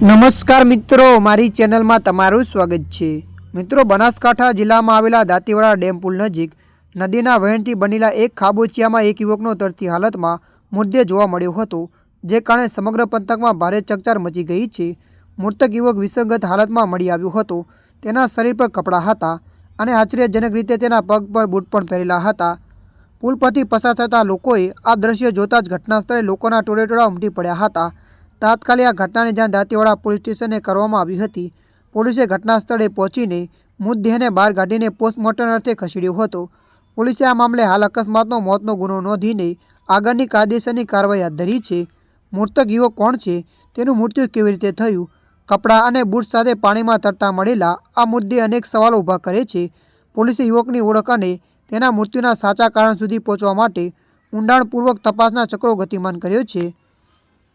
નમસ્કાર મિત્રો, મારી ચેનલમાં તમારું સ્વાગત છે. મિત્રો, બનાસકાંઠા જિલ્લામાં આવેલા દાંતીવાડા ડેમ પુલ નજીક નદીના વહેણથી બનેલા એક ખાબોચિયામાં એક યુવકનો તરતી હાલતમાં મૃતદેહ જોવા મળ્યો હતો, જે કારણે સમગ્ર પંથકમાં ભારે ચકચાર મચી ગઈ છે. મૃતક યુવક વિસંગત હાલતમાં મળી આવ્યો હતો. તેના શરીર પર કપડાં હતા અને આશ્ચર્યજનક રીતે તેના પગ પર બૂટ પણ પહેરેલા હતા. પુલ પરથી પસાર થતા લોકોએ આ દ્રશ્ય જોતા જ ઘટના સ્થળે લોકોના ટોળેટોળા ઉમટી પડ્યા હતા. તાત્કાલિક આ ઘટનાની જાણ દાંતીવાડા પોલીસ સ્ટેશને કરવામાં આવી હતી, પોલીસે ઘટના સ્થળે પહોંચીને મૃતદેહને બહાર કાઢીને પોસ્ટમોર્ટમ અર્થે ખસેડ્યો હતો. પોલીસે આ મામલે હાલ અકસ્માતનો મોતનો ગુનો નોંધીને આગળની કાયદેસરની કાર્યવાહી હાથ ધરી છે. મૃતક યુવક કોણ છે, તેનું મૃત્યુ કેવી રીતે થયું? કપડાં અને બૂટ સાથે પાણીમાં તરતા મળેલા આ મુદ્દે અનેક સવાલો ઊભા કરે છે. પોલીસે યુવકની ઓળખ અને તેના મૃત્યુના સાચા કારણ સુધી પહોંચવા માટે ઊંડાણપૂર્વક તપાસના ચક્રો ગતિમાન કર્યો છે.